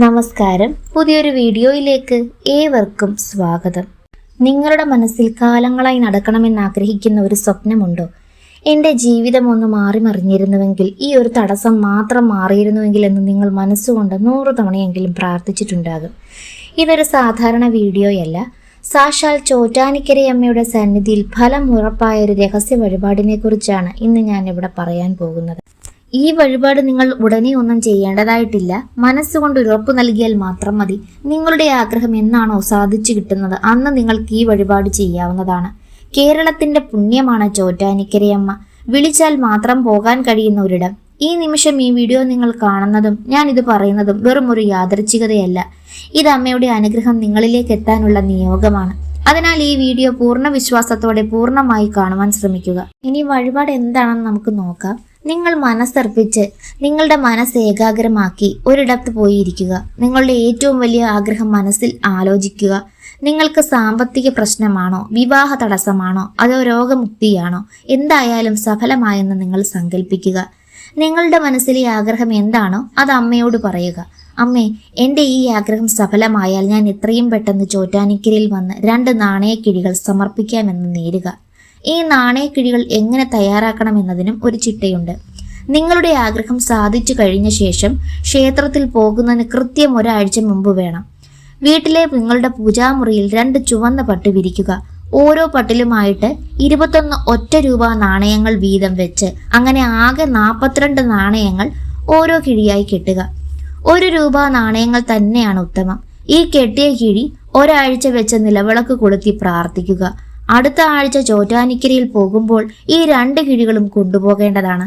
നമസ്കാരം. പുതിയൊരു വീഡിയോയിലേക്ക് ഏവർക്കും സ്വാഗതം. നിങ്ങളുടെ മനസ്സിൽ കാലങ്ങളായി നടക്കണമെന്ന് ആഗ്രഹിക്കുന്ന ഒരു സ്വപ്നമുണ്ടോ? എന്റെ ജീവിതം ഒന്ന് മാറി മറിഞ്ഞിരുന്നുവെങ്കിൽ ഈ ഒരു തടസ്സം മാത്രം മാറിയിരുന്നുവെങ്കിൽ എന്ന് നിങ്ങൾ മനസ്സുകൊണ്ട് നൂറ് തവണയെങ്കിലും പ്രാർത്ഥിച്ചിട്ടുണ്ടാകും. ഇതൊരു സാധാരണ വീഡിയോയല്ല. സാക്ഷാൽ ചോറ്റാനിക്കരയമ്മയുടെ സന്നിധിയിൽ ഫലം ഉറപ്പായ ഒരു രഹസ്യ വഴിപാടിനെ കുറിച്ചാണ് ഇന്ന് ഞാൻ ഇവിടെ പറയാൻ പോകുന്നത്. ഈ വഴിപാട് നിങ്ങൾ ഉടനെ ഒന്നും ചെയ്യേണ്ടതായിട്ടില്ല. മനസ്സുകൊണ്ട് ഉറപ്പ് നൽകിയാൽ മാത്രം മതി. നിങ്ങളുടെ ആഗ്രഹം എന്നാണോ സാധിച്ചു കിട്ടുന്നത്? അന്ന് നിങ്ങൾക്ക് ഈ വഴിപാട് ചെയ്യാവുന്നതാണ്. കേരളത്തിന്റെ പുണ്യമാണ് ചോറ്റാനിക്കരയമ്മ. വിളിച്ചാൽ മാത്രം പോകാൻ കഴിയുന്ന ഒരിടം. ഈ നിമിഷം ഈ വീഡിയോ നിങ്ങൾ കാണുന്നതും ഞാൻ ഇത് പറയുന്നതും വെറും ഒരു യാദൃച്ഛികതയല്ല. ഇത് അമ്മയുടെ അനുഗ്രഹം നിങ്ങളിലേക്ക് എത്താനുള്ള നിയോഗമാണ്. അതിനാൽ ഈ വീഡിയോ പൂർണ വിശ്വാസത്തോടെ പൂർണമായി കാണുവാൻ ശ്രമിക്കുക. ഇനി വഴിപാട് എന്താണെന്ന് നമുക്ക് നോക്കാം. നിങ്ങൾ മനസ്സർപ്പിച്ച് നിങ്ങളുടെ മനസ്സ് ഏകാഗ്രമാക്കി ഒരിടത്ത് പോയിരിക്കുക. നിങ്ങളുടെ ഏറ്റവും വലിയ ആഗ്രഹം മനസ്സിൽ ആലോചിക്കുക. നിങ്ങൾക്ക് സാമ്പത്തിക പ്രശ്നമാണോ? വിവാഹ തടസ്സമാണോ? അതോ രോഗമുക്തിയാണോ? എന്തായാലും സഫലമായെന്ന് നിങ്ങൾ സങ്കല്പിക്കുക നിങ്ങളുടെ മനസ്സിലെ ആഗ്രഹം എന്താണോ അത് അമ്മയോട് പറയുക. അമ്മേ എന്റെ ഈ ആഗ്രഹം സഫലമായാൽ ഞാൻ എത്രയും പെട്ടെന്ന് ചോറ്റാനിക്കരയിൽ വന്ന് രണ്ട് നാണയക്കിഴികൾ സമർപ്പിക്കാമെന്ന് നേരുക. ഈ നാണയക്കിഴികൾ എങ്ങനെ തയ്യാറാക്കണം എന്നതിനും ഒരു ചിട്ടയുണ്ട്. നിങ്ങളുടെ ആഗ്രഹം സാധിച്ചു കഴിഞ്ഞ ശേഷം ക്ഷേത്രത്തിൽ പോകുന്നതിന് കൃത്യം ഒരാഴ്ച മുമ്പ് വേണം. വീട്ടിലെ നിങ്ങളുടെ പൂജാമുറിയിൽ രണ്ട് ചുവന്ന പട്ട് വിരിക്കുക. ഓരോ പട്ടിലുമായിട്ട് ഇരുപത്തൊന്ന് ഒറ്റ രൂപ നാണയങ്ങൾ വീതം വെച്ച് അങ്ങനെ ആകെ നാൽപ്പത്തിരണ്ട് നാണയങ്ങൾ ഓരോ കിഴിയായി കെട്ടുക. ഒരു രൂപ നാണയങ്ങൾ തന്നെയാണ് ഉത്തമം. ഈ കെട്ടിയ കിഴി ഒരാഴ്ച വെച്ച് നിലവിളക്ക് കൊളുത്തി പ്രാർത്ഥിക്കുക. അടുത്ത ആഴ്ച ചോറ്റാനിക്കരയിൽ പോകുമ്പോൾ ഈ രണ്ട് കിഴികളും കൊണ്ടുപോകേണ്ടതാണ്.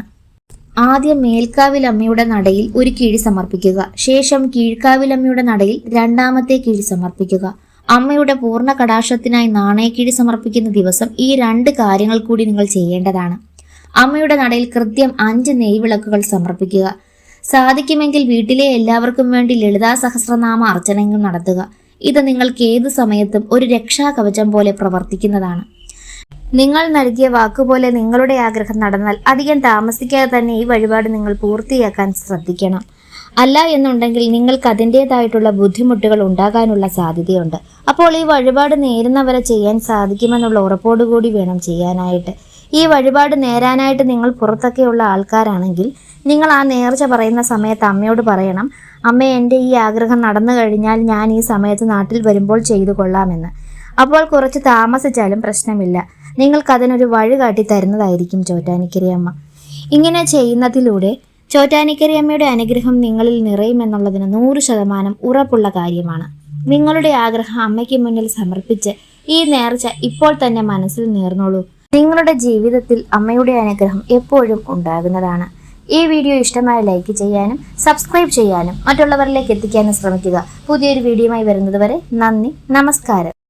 ആദ്യം മേൽക്കാവിലമ്മയുടെ നടയിൽ ഒരു കിഴി സമർപ്പിക്കുക. ശേഷം കീഴ്ക്കാവിലമ്മയുടെ നടയിൽ രണ്ടാമത്തെ കിഴി സമർപ്പിക്കുക. അമ്മയുടെ പൂർണ കടാക്ഷത്തിനായി നാണയക്കിഴി സമർപ്പിക്കുന്ന ദിവസം ഈ രണ്ട് കാര്യങ്ങൾ കൂടി നിങ്ങൾ ചെയ്യേണ്ടതാണ്. അമ്മയുടെ നടയിൽ കൃത്യം അഞ്ച് നെയ്വിളക്കുകൾ സമർപ്പിക്കുക. സാധിക്കുമെങ്കിൽ വീട്ടിലെ എല്ലാവർക്കും വേണ്ടി ലളിതാ സഹസ്രനാമ അർച്ചനകൾ നടത്തുക. ഇത് നിങ്ങൾക്ക് ഏത് സമയത്തും ഒരു രക്ഷാകവചം പോലെ പ്രവർത്തിക്കുന്നതാണ്. നിങ്ങൾ നൽകിയ വാക്കുപോലെ നിങ്ങളുടെ ആഗ്രഹം നടന്നാൽ അധികം താമസിക്കാതെ തന്നെ ഈ വഴിപാട് നിങ്ങൾ പൂർത്തിയാക്കാൻ ശ്രദ്ധിക്കണം. അല്ല എന്നുണ്ടെങ്കിൽ നിങ്ങൾക്ക് അതിന്റെതായിട്ടുള്ള ബുദ്ധിമുട്ടുകൾ ഉണ്ടാകാനുള്ള സാധ്യതയുണ്ട്. അപ്പോൾ ഈ വഴിപാട് നേരുന്നവരെ ചെയ്യാൻ സാധിക്കുമെന്നുള്ള ഉറപ്പോടുകൂടി വേണം ചെയ്യാനായിട്ട്. ഈ വഴിപാട് നേരാനായിട്ട് നിങ്ങൾ പുറത്തൊക്കെയുള്ള ആൾക്കാരാണെങ്കിൽ നിങ്ങൾ ആ നേർച്ച പറയുന്ന സമയത്ത് അമ്മയോട് പറയണം അമ്മ എന്റെ ഈ ആഗ്രഹം നടന്നു കഴിഞ്ഞാൽ ഞാൻ ഈ സമയത്ത് നാട്ടിൽ വരുമ്പോൾ ചെയ്തു കൊള്ളാമെന്ന്. അപ്പോൾ കുറച്ച് താമസിച്ചാലും പ്രശ്നമില്ല. നിങ്ങൾക്കതിനൊരു വഴി കാട്ടി തരുന്നതായിരിക്കും ചോറ്റാനിക്കരി അമ്മ ഇങ്ങനെ ചെയ്യുന്നതിലൂടെ ചോറ്റാനിക്കരി അമ്മയുടെ അനുഗ്രഹം നിങ്ങളിൽ നിറയുമെന്നുള്ളതിന് നൂറ് ശതമാനം ഉറപ്പുള്ള കാര്യമാണ്. നിങ്ങളുടെ ആഗ്രഹം അമ്മയ്ക്ക് മുന്നിൽ സമർപ്പിച്ച് ഈ നേർച്ച ഇപ്പോൾ തന്നെ മനസ്സിൽ നേർന്നോളൂ. നിങ്ങളുടെ ജീവിതത്തിൽ അമ്മയുടെ അനുഗ്രഹം എപ്പോഴും ഉണ്ടാകുന്നതാണ്. ഈ വീഡിയോ ഇഷ്ടമായ ലൈക്ക് ചെയ്യാനും സബ്സ്ക്രൈബ് ചെയ്യാനും മറ്റുള്ളവരിലേക്ക് എത്തിക്കാനും ശ്രമിക്കുക. പുതിയൊരു വീഡിയോയുമായി വരുന്നതുവരെ നന്ദി നമസ്കാരം.